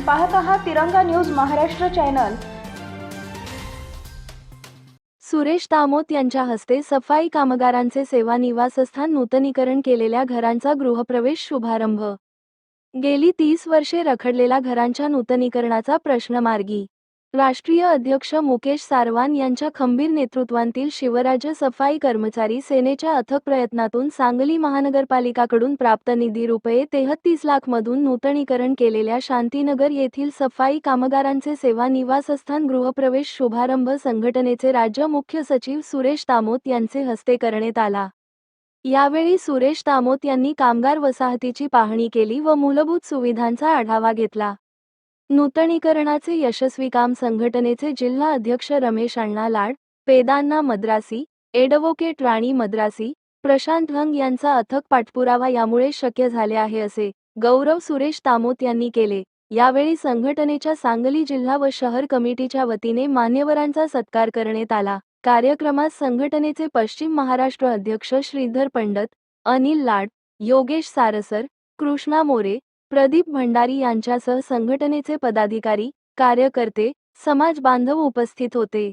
पाहत आहात तिरंगा न्यूज महाराष्ट्र चॅनल. सुरेश दामोत यांच्या हस्ते सफाई कामगारांचे सेवा निवासस्थान नूतनीकरण केलेल्या घरांचा गृहप्रवेश शुभारंभ. गेली तीस वर्षे रखडलेला घरांच्या नूतनीकरणाचा प्रश्न मार्गी राष्ट्रीय अध्यक्ष मुकेश सारवान यांच्या खंबीर नेतृत्वातील शिवराज्य सफाई कर्मचारी सेनेच्या अथक प्रयत्नातून सांगली महानगरपालिकाकडून प्राप्त निधी रुपये तेहतीस लाख मधून नूतनीकरण केलेल्या शांतीनगर येथील सफाई कामगारांचे सेवा निवासस्थान गृहप्रवेश शुभारंभ संघटनेचे राज्य मुख्य सचिव सुरेश तामोत यांचे हस्ते करण्यात आला. यावेळी सुरेश तामोत यांनी कामगार वसाहतीची पाहणी केली व मूलभूत सुविधांचा आढावा घेतला. नूतनीकरणाचे यशस्वी काम संघटनेचे जिल्हा अध्यक्ष रमेश अण्णा लाड पेदांना मद्रासी एडव्होकेट राणी मद्रासी प्रशांत हंग यांचा अथक पाठपुरावा यामुळे शक्य झाले आहे असे गौरव सुरेश तामोत यांनी केले. यावेळी संघटनेच्या सांगली जिल्हा व शहर कमिटीच्या वतीने मान्यवरांचा सत्कार करण्यात आला. कार्यक्रमात संघटनेचे पश्चिम महाराष्ट्र अध्यक्ष श्रीधर पंडत अनिल लाड योगेश सारसर कृष्णा मोरे प्रदीप भंडारी यांच्यासह संघटनेचे पदाधिकारी कार्यकर्ते समाज बांधव उपस्थित होते.